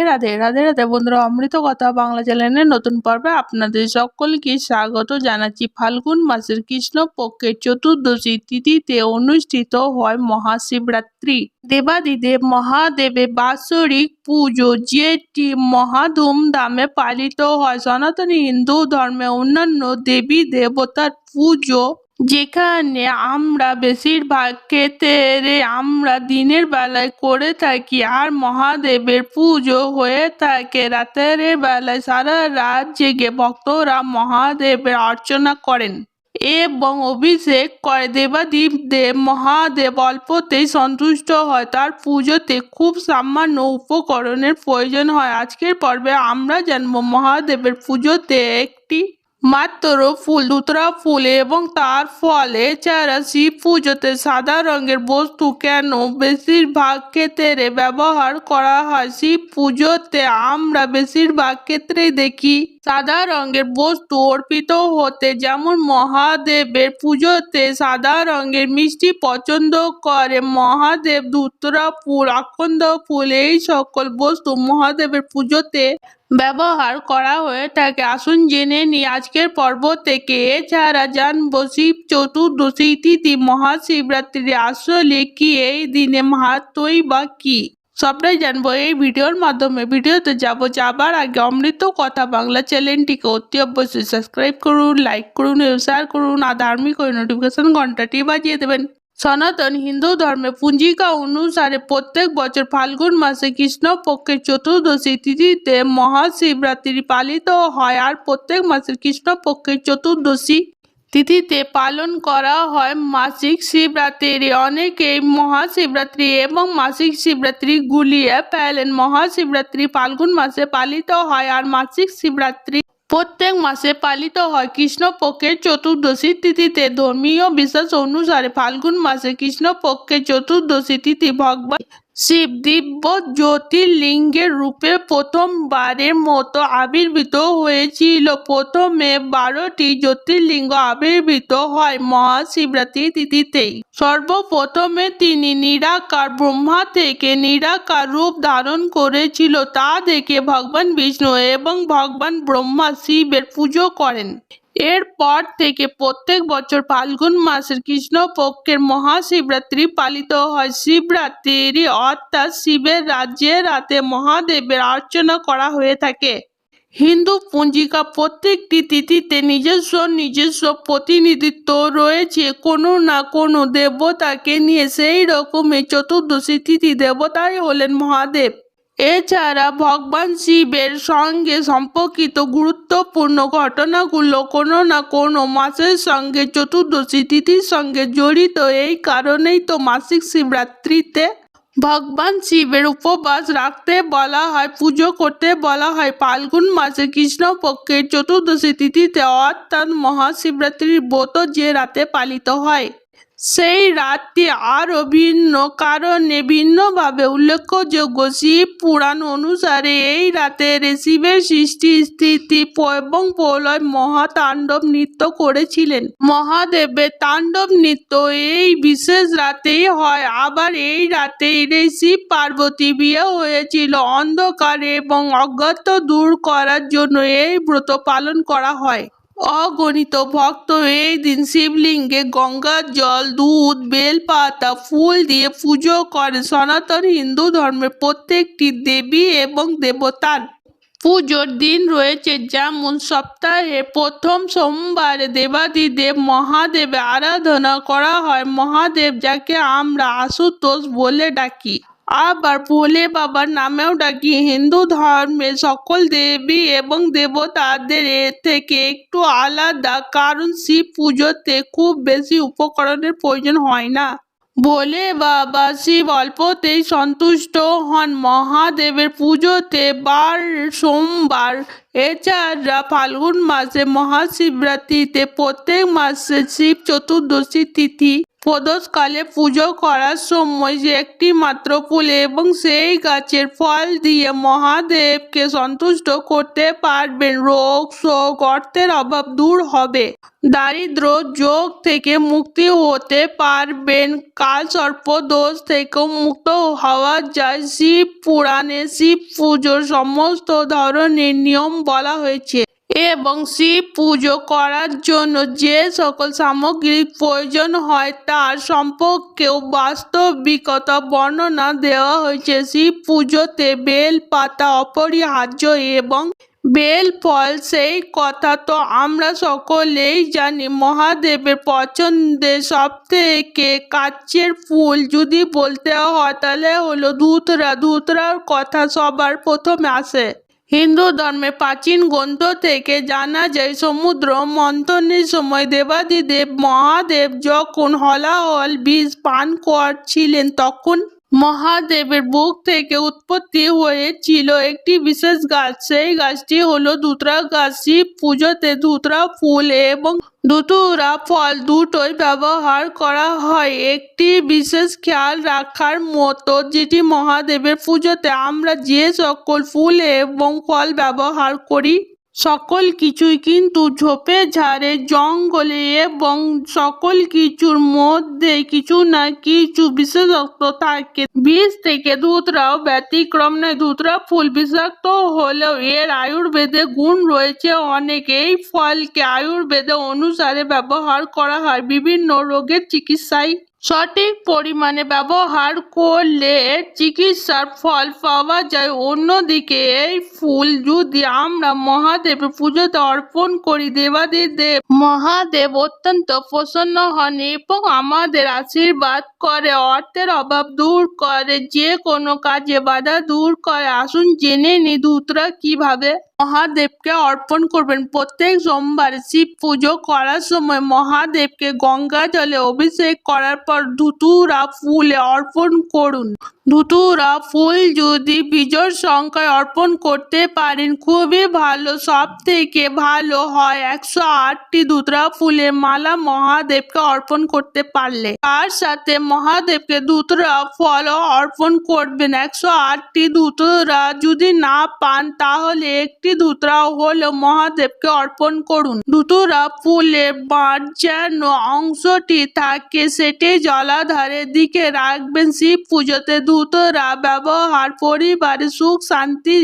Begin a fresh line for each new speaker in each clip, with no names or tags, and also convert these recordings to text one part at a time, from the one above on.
রাধে রাধে রাধে বন্ধুরা, অমৃত কথা বাংলা চ্যানেলের নতুন পর্বে আপনাদের সকলকে স্বাগত জানাচ্ছি। ফাল্গুন মাসের কৃষ্ণ পক্ষের চতুর্দশী তিথিতে অনুষ্ঠিত হয় মহাশিবরাত্রি। দেবাদিদেব মহাদেবের বাৎসরিক পুজো, যেটি মহা ধুমধামে পালিত হয়। সনাতনী হিন্দু ধর্মে অন্যান্য দেবী দেবতার পুজো যেখানে আমরা বেশিরভাগ ক্ষেত্রে আমরা দিনের বেলায় করে থাকি আর মহাদেবের পুজো হয়ে থাকে, রাতের বেলায় সারা রাত জেগে ভক্তরা মহাদেবের অর্চনা করেন এবং অভিষেক করে। দেবাদীপ দেব মহাদেব অল্পতেই সন্তুষ্ট হয়, তার পুজোতে খুব সামান্য উপকরণের প্রয়োজন হয়। আজকের পর্বে আমরা জানব মহাদেবের পুজোতে একটি মাত্র ফুল দুতরা ফুল এবং তার ফলে এছাড়া শিব পুজোতে সাদা রঙের বস্তু কেন? বেশিরভাগ ক্ষেত্রে ব্যবহার করা হয় শিব পুজোতে। আমরা বেশিরভাগ ক্ষেত্রেই দেখি সাদা রঙের বস্তু অর্পিত হতে। যেমন মহাদেবের পুজোতে সাদা রঙের মিষ্টি পছন্দ করে। মহাদেব ধুতরা ফুল, আকন্দ ফুল, এই সকল বস্তু মহাদেবের পুজোতে ব্যবহার করা হয়ে থাকে। আসুন জেনে নিই, আজকের পর্ব থেকে এছাড়া জানব, শিব চতুর্দশী তিথি, মহাশিবরাত্রি, আসলে কি, এই দিনে মাহাত্মই বা কি? সবটাই জানব এই ভিডিওর মাধ্যমে। ভিডিওতে যাব যাবার আগে অমৃত কথা বাংলা চ্যানেলটিকে অতি অবশ্যই সাবস্ক্রাইব করুন লাইক করুন শেয়ার করুন, আর ধার্মিক ওই নোটিফিকেশন ঘন্টাটি বাজিয়ে দেবেন। সনাতন হিন্দু ধর্মে পুঞ্জিকা অনুসারে প্রত্যেক বছর ফাল্গুন মাসে কৃষ্ণপক্ষের চতুর্দশী তিথিতে মহাশিবরাত্রি পালিত হয় আর প্রত্যেক মাসের কৃষ্ণপক্ষের চতুর্দশী তিথিতে পালন করা হয়। মাসিক শিবরাত্রি অনেকেই মহাশিবরাত্রি এবং মাসিক শিবরাত্রি গুলিয়ে ফেলেন। মহাশিবরাত্রি ফাল্গুন মাসে পালিত হয় আর মাসিক শিবরাত্রি প্রত্যেক মাসে পালিত হয়। কৃষ্ণপক্ষের চতুর্দশী তিথিতে ধর্মীয় বিশ্বাস অনুসারে ফাল্গুন মাসে কৃষ্ণপক্ষের চতুর্দশী তিথি ভগবান শিব দিব্য জ্যোতির্লিঙ্গের রূপে প্রথমবারের মতো আবির্ভূত হয়েছিল। প্রথমে বারোটি জ্যোতির্লিঙ্গ আবির্ভূত হয় মহাশিবরাত্রি তিথিতেই সর্বপ্রথমে তিনি নিরাকার, ব্রহ্মা থেকে নিরাকার রূপ ধারণ করেছিল। তা দেখে ভগবান বিষ্ণু এবং ভগবান ব্রহ্মা শিবের পুজো করেন। এরপর থেকে প্রত্যেক বছর ফাল্গুন মাসের কৃষ্ণপক্ষের মহাশিবরাত্রি পালিত হয়। শিবরাত্রি অর্থাৎ শিবের রাজ্যে রাতে মহাদেবের অর্চনা করা হয়ে থাকে। হিন্দু পঞ্জিকা প্রত্যেকটি তিথিতে নিজস্ব নিজস্ব প্রতিনিধিত্ব রয়েছে। কোনো না কোনো দেবতাকে নিয়ে সেই রকমের চতুর্দশী তিথি দেবতাই হলেন মহাদেব। এছাড়া ভগবান শিবের সঙ্গে সম্পর্কিত গুরুত্বপূর্ণ ঘটনাগুলো কোনো না কোনো মাসের সঙ্গে, চতুর্দশী তিথির সঙ্গে জড়িত। এই কারণেই তো মাসিক শিবরাত্রিতে ভগবান শিবের উপবাস রাখতে বলা হয়, পুজো করতে বলা হয়। ফাল্গুন মাসে কৃষ্ণপক্ষের চতুর্দশী তিথিতে অর্থাৎ মহাশিবরাত্রির ব্রত যে রাতে পালিত হয়। সেই রাতটি আরও ভিন্ন, কারণে ভিন্নভাবে উল্লেখযোগ্য। শিব পুরাণ অনুসারে এই রাতে শিবের সৃষ্টি স্থিতি এবং প্রলয় মহাতাণ্ডব নৃত্য করেছিলেন। মহাদেবের তাণ্ডব নৃত্য এই বিশেষ রাতেই হয়। আবার এই রাতেই শিব পার্বতী বিয়ে হয়েছিল অন্ধকার এবং অজ্ঞাত দূর করার জন্য এই ব্রত পালন করা হয়। অগণিত ভক্ত এই দিন শিবলিঙ্গে গঙ্গার জল, দুধ, বেলপাতা, ফুল দিয়ে পুজো করে। সনাতন হিন্দু ধর্মের প্রত্যেকটি দেবী এবং দেবতার পুজোর দিন রয়েছে, যেমন সপ্তাহে প্রথম সোমবারে দেবাদিদেব মহাদেবের আরাধনা করা হয়। মহাদেব যাকে আমরা আশুতোষ বলে ডাকি। আবার ভোলে বাবার নামেও ডাকি। হিন্দু ধর্মের সকল দেবী এবং দেবতাদের এর থেকে একটু আলাদা, কারণ শিব পুজোতে খুব বেশি উপকরণের প্রয়োজন হয় না। ভোলে বাবা শিব অল্পতেই সন্তুষ্ট হন। মহাদেবের পুজোতে বার সোমবার, এছাড়া ফাল্গুন মাসে মহাশিবরাত্রিতে প্রত্যেক মাসে শিব চতুর্দশী তিথি প্রদোষকালে পুজো করার সময় যে একটি মাত্র ফুল এবং সেই গাছের ফল দিয়ে মহাদেবকে সন্তুষ্ট করতে পারবেন। রোগ, শোক, অর্থের অভাব দূর হবে। দারিদ্র, যোগ থেকে মুক্তি হতে পারবেন। কাল সর্প দোষ থেকেও মুক্ত হওয়া যায়। শিব পুরাণে শিব পুজোর সমস্ত ধরনের নিয়ম বলা হয়েছে। এবং শিব পুজো করার জন্য যে সকল সামগ্রীর প্রয়োজন হয় তার সম্পর্কেও বাস্তবিকতা বর্ণনা দেওয়া হয়েছে। শিব পুজোতে বেল, পাতা অপরিহার্য এবং বেল, ফল, সেই কথা তো আমরা সকলেই জানি। মহাদেবের পছন্দের সব থেকে কাচের ফুল যদি বলতে হয়, তাহলে হলো ধুতরা। ধুতরার কথা সবার প্রথমে আসে। হিন্দু ধর্মে প্রাচীন গ্রন্থ থেকে জানা যায়, সমুদ্র, মন্থনের সময় দেবাদিদেব, মহাদেব যখন হলাহল, বীজ পান করছিলেন, তখন মহাদেবের বুক থেকে উৎপত্তি হয়েছিল একটি বিশেষ গাছ। সেই গাছটি হলো ধুতরা গাছ। শিব পুজোতে ধুতরা ফুল এবং ধুতুরা ফল দুটোই ব্যবহার করা হয়। একটি বিশেষ খেয়াল রাখার মতো যেটি মহাদেবের পুজোতে আমরা যে সকল ফুল এবং ফল ব্যবহার করি সকল কিছুই কিন্তু ঝোপে ঝাড়ে, জঙ্গলে এবং সকল কিছুর মধ্যে কিছু না কিছু বিশেষত্ব থাকে। বীজ থেকে দুধরাও ব্যতিক্রম নয় দুধরা ফুল বিষাক্ত হলেও এর আয়ুর্বেদে গুণ রয়েছে অনেক। এই ফলকে আয়ুর্বেদে অনুসারে ব্যবহার করা হয়। বিভিন্ন রোগের চিকিৎসায় সঠিক পরিমাণে ব্যবহার করলে চিকিৎসার ফল পাওয়া যায়। অন্যদিকে এই ফুল যদি আমরা মহাদেবের পুজোতে অর্পণ করি, দেবাদিদেব মহাদেব অত্যন্ত প্রসন্ন হন এবং আমাদের আশীর্বাদ করে, অর্থের অভাব দূর করে, যে কোনো কাজে বাধা দূর করে। আসুন জেনে নি দূতরা কীভাবে মহাদেবকে অর্পণ করবেন। প্রত্যেক সোমবার শিব পুজো করার সময় মহাদেবকে গঙ্গা জলে অভিষেক করার পর ধুতুরা ফুলে অর্পণ করুন। ধুতুরা ফুল যদি বিজোড় সংখ্যায় অর্পণ করতে পারেন, খুবই ভালো। সব থেকে ভালো হয় একশো আটটি ধুতরা ফুলের মালা মহাদেবকে অর্পণ করতে পারলে। তার সাথে মহাদেবকে ধুতরা ফল অর্পণ করবেন। একশো আটটি ধুতরা যদি না পান, তাহলে একটি ধুতরা হলো মহাদেবকে অর্পণ করুন। ধুতুরা ফুলের বাঁট যেন অংশটি থাকে, সেটি জলাধারের দিকে রাখবেন। শিব পুজোতে ধুতরা ব্যবহার পরিবারে সুখ, শান্তি,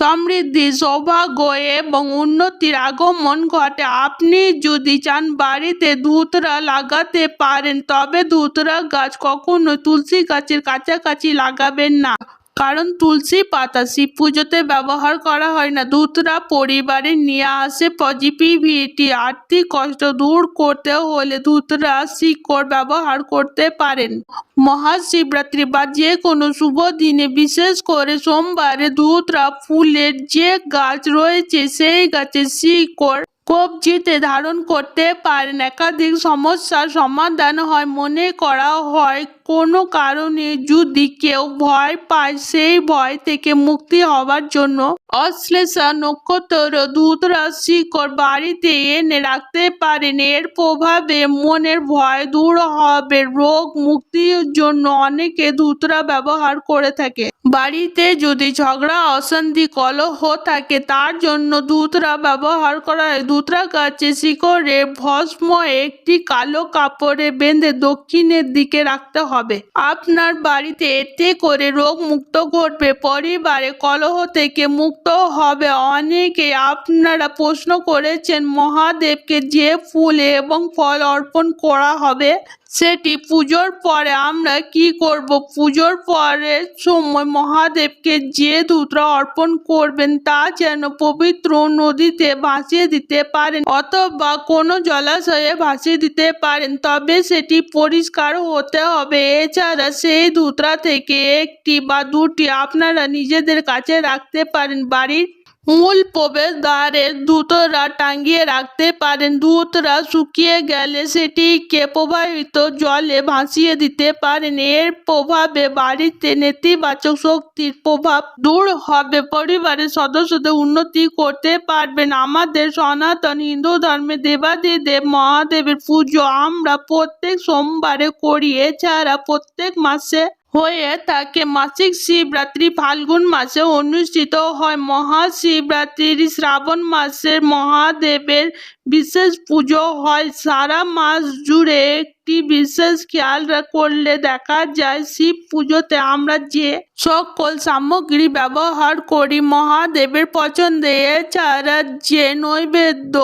সমৃদ্ধি, সৌভাগ্য এবং উন্নতির আগমন ঘটে। আপনি যদি চান বাড়িতে ধুতরা লাগাতে পারেন, তবে ধুতরা গাছ কখনো তুলসী গাছের কাছাকাছি লাগাবেন না। কারণ তুলসী পাতা, শিব পুজোতে ব্যবহার করা হয় না। দূতরা পরিবারে নিয়ে আসে পজিটিভিটি, আর্থিক কষ্ট দূর করতে হলে ধুতরা শিকড় ব্যবহার করতে পারেন। মহাশিবরাত্রি বা যে কোনো শুভ দিনে, বিশেষ করে সোমবারে দূতরা ফুলের যে গাছ রয়েছে, সেই গাছের শিকড় কবজিতে ধারণ করতে পারেন। একাধিক সমস্যার সমাধান হয়, মনে করা হয় কোনো কারণে যদি কেউ ভয় পায়, সেই ভয় থেকে মুক্তি হওয়ার জন্য অশ্লেষা নক্ষত্র দূতরা শিকড় বাড়িতে এনে রাখতে পারেন। এর প্রভাবে মনের ভয় দূর হবে, রোগ মুক্তির জন্য অনেকে ধুতরা ব্যবহার করে থাকে। বাড়িতে যদি ঝগড়া, অশান্তি, কলহ থাকে, তার জন্য ধুতরা ব্যবহার করা হয়। ধুতরা গাছে শিকড়ে ভস্ম একটি কালো কাপড়ে বেঁধে দক্ষিণের দিকে রাখতে হবে। আপনার বাড়িতে এতে করে রোগ মুক্ত ঘটবে। পরিবারে কলহ থেকে মুক্ত হবে। অনেকে আপনারা প্রশ্ন করেছেন, মহাদেবকে যে ফুল এবং ফল অর্পণ করা হবে, সেটি পুজোর পরে আমরা কি করব? পুজোর পরে সময় মহাদেবকে যে দূতরা অর্পণ করবেন তা যেন পবিত্র নদীতে ভাসিয়ে দিতে পারেন অথবা কোনো জলাশয়ে ভাসিয়ে দিতে পারেন, তবে সেটি পরিষ্কার হতে হবে। এছাড়া সেই দূতরা থেকে একটি বা দুটি আপনারা নিজেদের কাছে রাখতে পারেন। বাড়ির মূল প্রবেশ দ্বারে ধুতরা টাঙ্গিয়ে রাখতে পারেন। ধুতরা শুকিয়ে গেলে সেটিকে প্রবাহিত জলে ভাসিয়ে দিতে পারেন। এর প্রভাবে বাড়িতে নেতিবাচক শক্তির প্রভাব দূর হবে। পরিবারের সদস্যদের উন্নতি করতে পারবেন। আমাদের সনাতন হিন্দু ধর্মে দেবাদিদেব মহাদেবের পুজো আমরা প্রত্যেক সোমবারে করি। এছাড়া প্রত্যেক মাসে হয়ে থাকে। মাসিক শিবরাত্রি ফাল্গুন মাসে অনুষ্ঠিত হয়। মহাশিবরাত্রির শ্রাবণ মাসে মহাদেবের বিশেষ পুজো হয়। সারা মাস জুড়ে একটি বিশেষ খেয়াল করলে দেখা যায় শিব পুজোতে আমরা যে সকল সামগ্রী ব্যবহার করি, মহাদেবের পছন্দে, এছাড়া যে নৈবেদ্য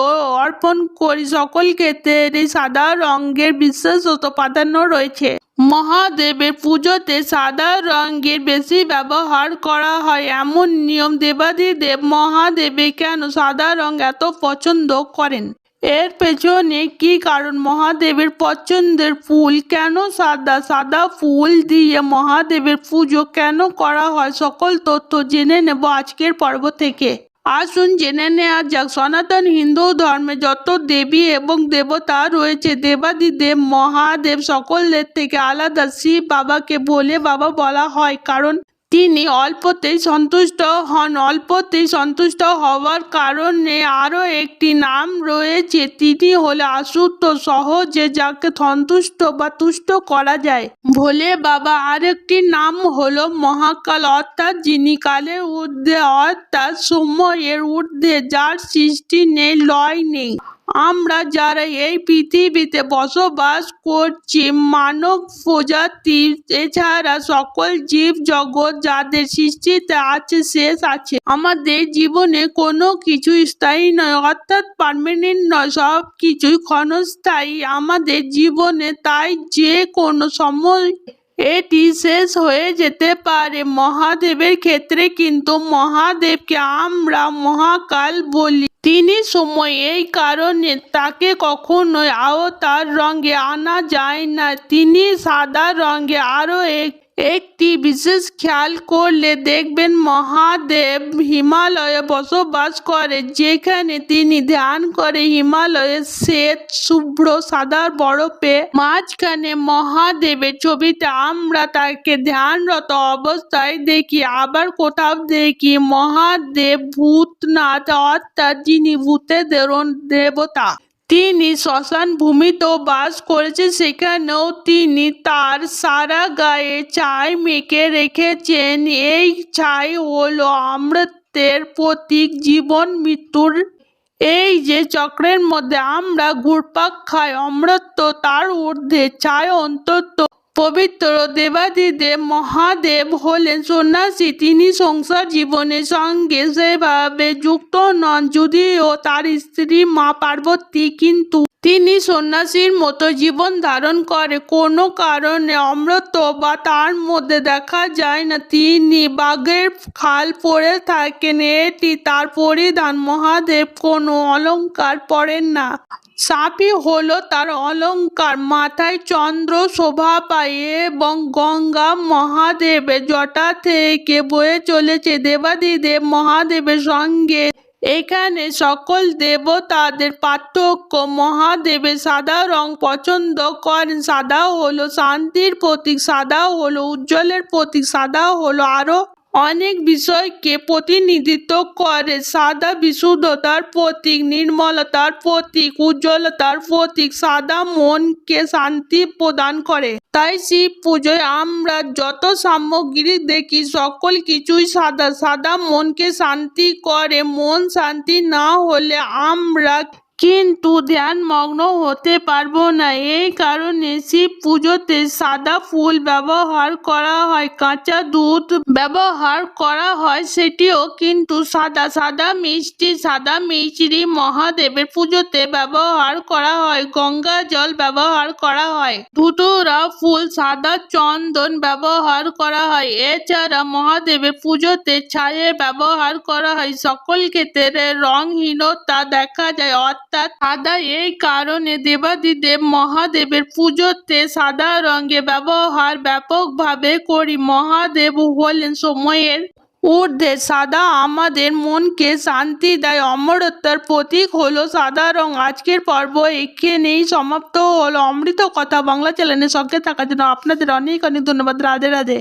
অর্পণ করি, সকল ক্ষেত্রে সাদা রঙের বিশেষত প্রাধান্য রয়েছে। মহাদেবের পুজোতে সাদা রঙের বেশি ব্যবহার করা হয়। এমন নিয়ম দেবাদিদেব মহাদেবে কেন সাদা রং এত পছন্দ করেন? এর পেছনে কি কারণ? মহাদেবের পছন্দের ফুল কেন সাদা? সাদা ফুল দিয়ে মহাদেবের পুজো কেন করা হয়? সকল তথ্য জেনে নেব আজকের পর্ব থেকে। আসুন জেনে নেওয়া যাক, সনাতন হিন্দু ধর্মে যত দেবী এবং দেবতা রয়েছে, দেবাদিদেব, মহাদেব, সকলের থেকে আলাদা, শিব বাবাকে ভোলে বাবা বলা হয়। কারণ তিনি অল্পতেই সন্তুষ্ট হন। অল্পতেই সন্তুষ্ট হওয়ার কারণে আরও একটি নাম রয়েছে। তিনি হলে আশুত সহজে যাকে সন্তুষ্ট বা তুষ্ট করা যায়। ভোলে বাবা, আরেকটি নাম হলো মহাকাল, অর্থাৎ যিনি কালের ঊর্ধ্বে, অর্থাৎ সময়ের ঊর্ধ্বে, যার সৃষ্টি নেই, লয় নেই। আমরা যারা এই পৃথিবীতে বসবাস করছি, মানব প্রজাতি এছাড়া সকল জীব জগৎ যাদের সৃষ্টিতে আছে শেষ আছে। আমাদের জীবনে কোনো কিছু স্থায়ী নয়, অর্থাৎ পারমানেন্ট নয় সব কিছুই ক্ষণস্থায়ী। আমাদের জীবনে তাই যে কোনো সময় এটি শেষ হয়ে যেতে পারে। মহাদেবের ক্ষেত্রে কিন্তু মহাদেবকে আমরা মহাকাল বলি। তিনি সময় এই কারণে তাকে কখনোই আওতার রঙে আনা যায় না। তিনি সাদা রঙে আরও এক একটি বিশেষ খেয়াল করলে দেখবেন মহাদেব হিমালয়ে বসবাস করে, যেখানে তিনি ধ্যান করে হিমালয়ের শ্বেত, শুভ্র, সাদা বরফে। মাঝখানে মহাদেবের ছবিতে আমরা তাকে ধ্যানরত অবস্থায় দেখি, আবার কোথাও দেখি মহাদেব ভূতনাথ, অর্থাৎ যিনি ভূতেদের দেবতা। তিনি শ্মশান ভূমিতেও বাস করেছেন সেখানেও তিনি তার সারা গায়ে ছাই মেখে রেখেছেন। এই ছাই হল অমৃতের প্রতীক, জীবন, মৃত্যুর। এই যে চক্রের মধ্যে আমরা ঘুরপাক খাই, অমৃত তার ঊর্ধ্বে ছায় অন্তত পবিত্র দেবাদিদেব মহাদেব হলেন সন্ন্যাসী। তিনি সংসার জীবনের সঙ্গে সেভাবে যুক্ত নন, যদিও তার স্ত্রী মা পার্বতী। কিন্তু তিনি সন্ন্যাসীর মতো জীবন ধারণ করে। কোনো কারণে অমৃত বা তার মধ্যে দেখা যায় না। তিনি বাঘের খাল পরে থাকেন। এটি তার পরিধান। মহাদেব কোনো অলংকার পরেন না। সাপই হলো তার অলংকার মাথায় চন্দ্র, শোভা পায় এবং গঙ্গা মহাদেবের জটা থেকে বয়ে চলেছে দেবাদিদেব মহাদেবের সঙ্গে। এখানে সকল দেবতাদের পার্থক্য, মহাদেবের সাদা রং পছন্দ করেন। সাদা হলো শান্তির প্রতীক, সাদা হলো উজ্জ্বলের প্রতীক, সাদা হলো আরও অনেক বিষয়কে প্রতিনিধিত্ব করে। সাদা বিশুদ্ধতার প্রতীক, নির্মলতার প্রতীক, উজ্জ্বলতার প্রতীক, সাদা মনকে শান্তি প্রদান করে। তাই শিব পুজোয় আমরা যত সামগ্রী দেখি, সকল কিছুই সাদা। সাদা মনকে শান্তি করে। মন শান্তি না হলে আমরা কিন্তু ধ্যানমগ্ন হতে পারব না। এই কারণে শিব পুজোতে সাদা ফুল ব্যবহার করা হয়, কাঁচা দুধ ব্যবহার করা হয়, সেটিও কিন্তু সাদা সাদা মিষ্টি সাদা মিষ্টি মহাদেবের পুজোতে ব্যবহার করা হয়, গঙ্গা জল ব্যবহার করা হয়, ধুতুরা ফুল, সাদা চন্দন ব্যবহার করা হয়, এছাড়া মহাদেবের পুজোতে ছায়ে ব্যবহার করা হয়। সকল ক্ষেত্রে রংহীনতা দেখা যায় অর্থাৎ সাদা এই কারণে দেবাদিদেব মহাদেবের পুজোতে সাদা রঙের ব্যবহার ব্যাপকভাবে করি। মহাদেব হলেন সময়ের ঊর্ধ্বে। সাদা আমাদের মনকে শান্তি দেয়। অমরত্বের প্রতীক হলো সাদা রং। আজকের পর্ব এখানেই সমাপ্ত হলো। অমৃত কথা বাংলা চ্যানেলের সঙ্গে থাকার জন্য আপনাদের অনেক অনেক ধন্যবাদ। রাধে রাধে।